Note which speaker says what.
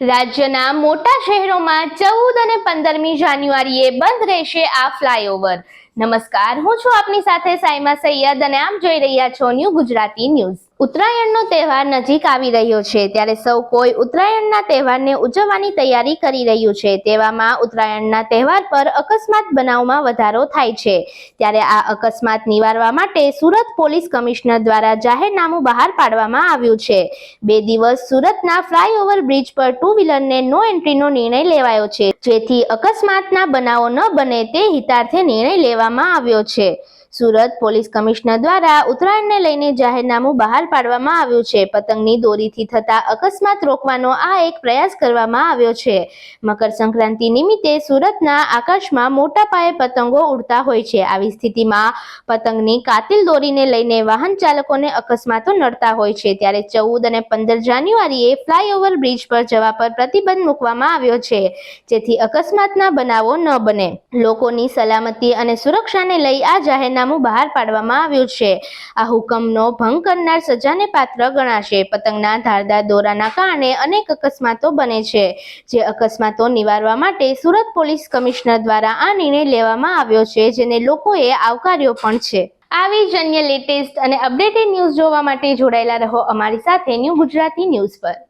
Speaker 1: રાજ્યના મોટા શહેરોમાં ચૌદ અને પંદરમી જાન્યુઆરીએ બંધ રહેશે આ ફ્લાયઓવર. નમસ્કાર, હું છું આપની સાથે સાયમા સૈયદ અને આપ જોઈ રહ્યા છો ન્યૂ ગુજરાતી ન્યૂઝ. ઉત્તરાયણનો તહેવાર નજીક આવી રહ્યો છે, ત્યારે સૌ કોઈ ઉત્તરાયણના તહેવારને ઉજવવાની તૈયારી કરી રહ્યું છે. તેવામાં ઉત્તરાયણના તહેવાર પર અકસ્માત બનાવમાં વધારો થાય છે. ત્યારે આ અકસ્માત નિવારવા માટે સુરત પોલીસ કમિશનર દ્વારા જાહેરનામું બહાર પાડવામાં આવ્યું છે. બે દિવસ સુરતના ફ્લાયઓવર બ્રિજ પર ટુ વ્હીલરને નો એન્ટ્રીનો નિર્ણય લેવાયો છે. જેથી અકસ્માતના બનાવો ન બને તે હિતાર્થે નિર્ણય લેવામાં આવ્યો છે. સુરત પોલીસ કમિશનર દ્વારા ઉત્તરાયણને લઈને જાહેરનામું બહાર પાડવામાં આવ્યું છે. પતંગની દોરીથી થતા અકસ્માત રોકવાનો આ એક પ્રયાસ કરવામાં આવ્યો છે. મકર સંક્રાંતિ નિમિત્તે સુરતના આકાશમાં મોટા પાયે પતંગો ઉડતા હોય છે. આવી સ્થિતિમાં પતંગની કાતિલ દોરીને લઈને વાહન ચાલકોને અકસ્માતો નડતા હોય છે. ત્યારે ચૌદ અને પંદર જાન્યુઆરીએ ફ્લાયઓવર બ્રિજ પર જવા પર પ્રતિબંધ મૂકવામાં આવ્યો છે. જેથી અકસ્માતના બનાવો ન બને. લોકોની સલામતી અને સુરક્ષાને લઈ આ જાહેરનામું બહાર પાડવામાં આવ્યું છે. આ હુકમનો ભંગ કરનાર સજાને પાત્ર ગણાશે. પતંગના ધારદાર દોરાના કારણે અનેક અકસ્માતો બને છે. જે અકસ્માતો નિવારવા માટે સુરત પોલીસ કમિશનર દ્વારા આ નિર્ણય લેવામાં આવ્યો છે, જેને લોકોએ આવકાર્યો પણ છે. આવી જ અન્ય લેટેસ્ટ અને અપડેટેડ ન્યૂઝ જોવા માટે જોડાયેલા રહો અમારી સાથે ન્યૂ ગુજરાતી ન્યૂઝ પર.